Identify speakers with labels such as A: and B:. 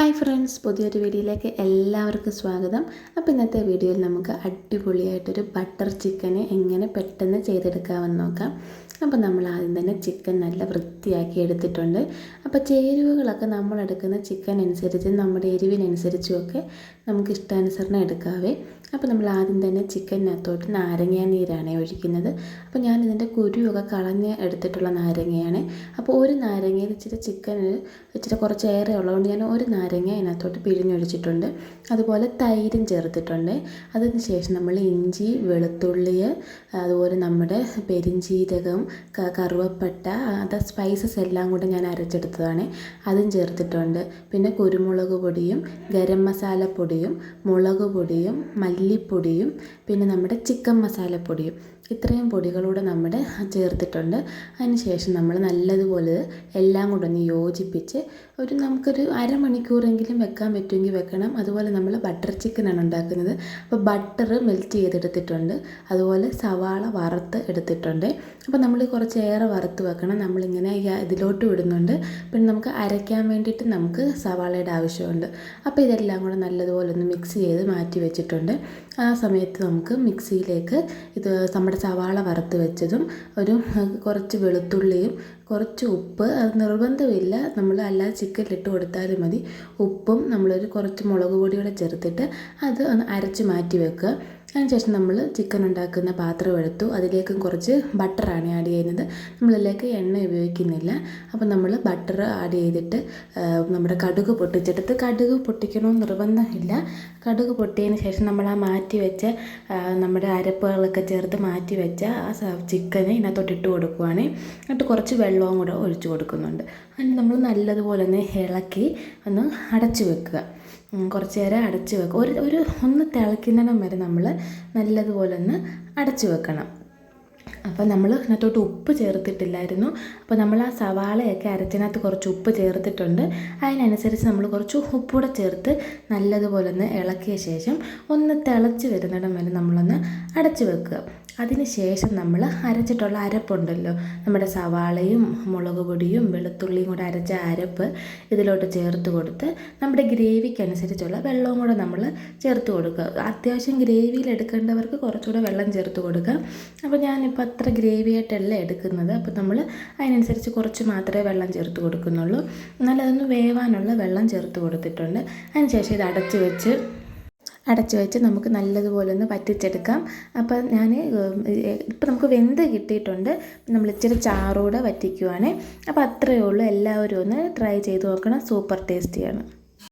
A: Hi friends പുതിയൊരു വീഡിയോയിലേക്ക് എല്ലാവർക്കും സ്വാഗതം. അപ്പോൾ ഇന്നത്തെ വീഡിയോയിൽ നമുക്ക് അടിപൊളിയായിട്ടൊരു ബട്ടർ ചിക്കനെ എങ്ങനെ പെട്ടെന്ന് ചെയ്തെടുക്കാമെന്ന് നോക്കാം. അപ്പോൾ നമ്മൾ ആദ്യം തന്നെ ചിക്കൻ നല്ല വൃത്തിയാക്കി എടുത്തിട്ടുണ്ട്. അപ്പോൾ ചേരുവകളൊക്കെ നമ്മൾ എടുക്കുന്ന ചിക്കൻ അനുസരിച്ച് നമ്മുടെ എരിവിനനുസരിച്ചും ഒക്കെ നമുക്ക് ഇഷ്ടാനുസരണം എടുക്കാവേ. അപ്പോൾ നമ്മൾ ആദ്യം തന്നെ ചിക്കനകത്തോട്ട് നാരങ്ങ നീരാണ് ഒഴിക്കുന്നത്. അപ്പോൾ ഞാൻ ഇതിന്റെ കുരുവൊക്കെ കളഞ്ഞ് എടുത്തിട്ടുള്ള നാരങ്ങയാണ്. അപ്പോൾ ഒരു നാരങ്ങയിൽ ഇച്ചിരി ചിക്കൻ ഇച്ചിരി കുറച്ച് ഏറെ ഉള്ളതുകൊണ്ട് ഞാൻ ഒരു നാരങ്ങ ഇതിനകത്തോട്ട് പിഴിഞ്ഞൊഴിച്ചിട്ടുണ്ട്. അതുപോലെ തൈരും ചേർത്തിട്ടുണ്ട്. അതിന് ശേഷം നമ്മൾ ഇഞ്ചി വെളുത്തുള്ളി അതുപോലെ നമ്മുടെ പെരിഞ്ചീരകം കറുവപ്പട്ട അത് സ്പൈസസ് എല്ലാം കൂടെ ഞാൻ അരച്ചെടുത്തതാണ്. അതും ചേർത്തിട്ടുണ്ട്. പിന്നെ കുരുമുളക് പൊടിയും ഗരം മസാല പൊടിയും മുളക് പൊടിയും മല്ലിപ്പൊടിയും പിന്നെ നമ്മുടെ ചിക്കൻ മസാലപ്പൊടിയും ഇത്രയും പൊടികളൂടെ നമ്മൾ ചേർത്തിട്ടുണ്ട്. അതിന് ശേഷം നമ്മൾ നല്ലതുപോലെ എല്ലാം കൂടെ ഒന്ന് യോജിപ്പിച്ച് ഒരു നമുക്കൊരു അരമണിക്കൂറെങ്കിലും വെക്കാൻ പറ്റുമെങ്കിൽ വെക്കണം. അതുപോലെ നമ്മൾ ബട്ടർ ചിക്കനാണ് ഉണ്ടാക്കുന്നത്. അപ്പോൾ ബട്ടർ മെൽറ്റ് ചെയ്തെടുത്തിട്ടുണ്ട്. അതുപോലെ സവാള വറുത്ത് എടുത്തിട്ടുണ്ട്. അപ്പോൾ നമ്മൾ കുറച്ച് ഏറെ വറുത്ത് വെക്കണം. നമ്മളിങ്ങനെ ഇതിലോട്ട് വിടുന്നുണ്ട്. പിന്നെ നമുക്ക് അരയ്ക്കാൻ വേണ്ടിയിട്ട് നമുക്ക് സവാളയുടെ ആവശ്യമുണ്ട്. അപ്പോൾ ഇതെല്ലാം കൂടെ നല്ലതുപോലെ ഒന്ന് മിക്സ് ചെയ്ത് മാറ്റി വെച്ചിട്ടുണ്ട്. ആ സമയത്ത് നമുക്ക് മിക്സിയിലേക്ക് ഇത് നമ്മുടെ സവാള വറുത്ത് വെച്ചതും ഒരു കുറച്ച് വെളുത്തുള്ളിയും കുറച്ച് ഉപ്പ് അത് നിർബന്ധമില്ല. നമ്മൾ അല്ലാതെ ചിക്കനിലിട്ട് കൊടുത്താലും മതി. ഉപ്പും നമ്മളൊരു കുറച്ച് മുളക് പൊടിയോടെ ചേർത്തിട്ട് അത് ഒന്ന് അരച്ച് മാറ്റി വെക്കുക. അതിനുശേഷം നമ്മൾ ചിക്കൻ ഉണ്ടാക്കുന്ന പാത്രം എടുത്തു. അതിലേക്കും കുറച്ച് ബട്ടറാണ് ആഡ് ചെയ്യുന്നത്. നമ്മളിലേക്ക് എണ്ണ ഉപയോഗിക്കുന്നില്ല. അപ്പോൾ നമ്മൾ ബട്ടർ ആഡ് ചെയ്തിട്ട് നമ്മുടെ കടുക് പൊട്ടിച്ചെടുത്ത് കടുക് പൊട്ടിക്കണമെന്ന് നിർബന്ധമില്ല. കടുക് പൊട്ടിയതിന് ശേഷം നമ്മൾ ആ മാറ്റി വെച്ച നമ്മുടെ അരപ്പുകളൊക്കെ ചേർത്ത് മാറ്റി വെച്ച ആ ചിക്കനെ ഇതിനകത്തോട്ട് ഇട്ട് കൊടുക്കുവാണ്. എന്നിട്ട് കുറച്ച് വെള്ളവും കൂടെ ഒഴിച്ചു കൊടുക്കുന്നുണ്ട്. അതിന് നമ്മൾ നല്ലതുപോലെ ഒന്ന് ഇളക്കി ഒന്ന് അടച്ചു വെക്കുക. കുറച്ച് നേരം അടച്ച് വെക്കുക ഒരു ഒരു ഒന്ന് തിളയ്ക്കുന്നിടം വരെ നമ്മൾ നല്ലതുപോലെ ഒന്ന് അടച്ചു വെക്കണം. അപ്പോൾ നമ്മൾ അതിനകത്തോട്ട് ഉപ്പ് ചേർത്തിട്ടില്ലായിരുന്നു. അപ്പോൾ നമ്മൾ ആ സവാളയൊക്കെ അരച്ചതിനകത്ത് കുറച്ച് ഉപ്പ് ചേർത്തിട്ടുണ്ട്. അതിനനുസരിച്ച് നമ്മൾ കുറച്ച് ഉപ്പൂടെ ചേർത്ത് നല്ലതുപോലെ ഒന്ന് ഇളക്കിയ ശേഷം ഒന്ന് തിളച്ച് വരുന്നിടം വരെ നമ്മളൊന്ന് അടച്ചു വെക്കുക. അതിന് ശേഷം നമ്മൾ അരച്ചിട്ടുള്ള അരപ്പുണ്ടല്ലോ. നമ്മുടെ സവാളയും മുളക് പൊടിയും വെളുത്തുള്ളിയും കൂടെ അരച്ച അരപ്പ് ഇതിലോട്ട് ചേർത്ത് കൊടുത്ത് നമ്മുടെ ഗ്രേവിക്കനുസരിച്ചുള്ള വെള്ളവും കൂടെ നമ്മൾ ചേർത്ത് കൊടുക്കുക. അത്യാവശ്യം ഗ്രേവിയിൽ എടുക്കേണ്ടവർക്ക് കുറച്ചുകൂടെ വെള്ളം ചേർത്ത് കൊടുക്കുക അപ്പോൾ ഞാനിപ്പോൾ അത്ര ഗ്രേവിയായിട്ടല്ല എടുക്കുന്നത്. അപ്പോൾ നമ്മൾ അതിനനുസരിച്ച് കുറച്ച് മാത്രമേ വെള്ളം ചേർത്ത് കൊടുക്കുന്നുള്ളൂ. എന്നാലതൊന്ന് വേവാനുള്ള വെള്ളം ചേർത്ത് കൊടുത്തിട്ടുണ്ട്. അതിനുശേഷം ഇത് അടച്ച് വെച്ച് അടച്ചു വെച്ച് നമുക്ക് നല്ലതുപോലെ ഒന്ന് വറ്റിച്ചെടുക്കാം. അപ്പം ഞാൻ ഇപ്പം നമുക്ക് വെന്ത് കിട്ടിയിട്ടുണ്ട്. നമ്മൾ ഇച്ചിരി ചാറോടെ വറ്റിക്കുവാണേ. അപ്പോൾ അത്രയേ ഉള്ളൂ. എല്ലാവരും ഒന്ന് ട്രൈ ചെയ്ത് നോക്കണം. സൂപ്പർ ടേസ്റ്റിയാണ്.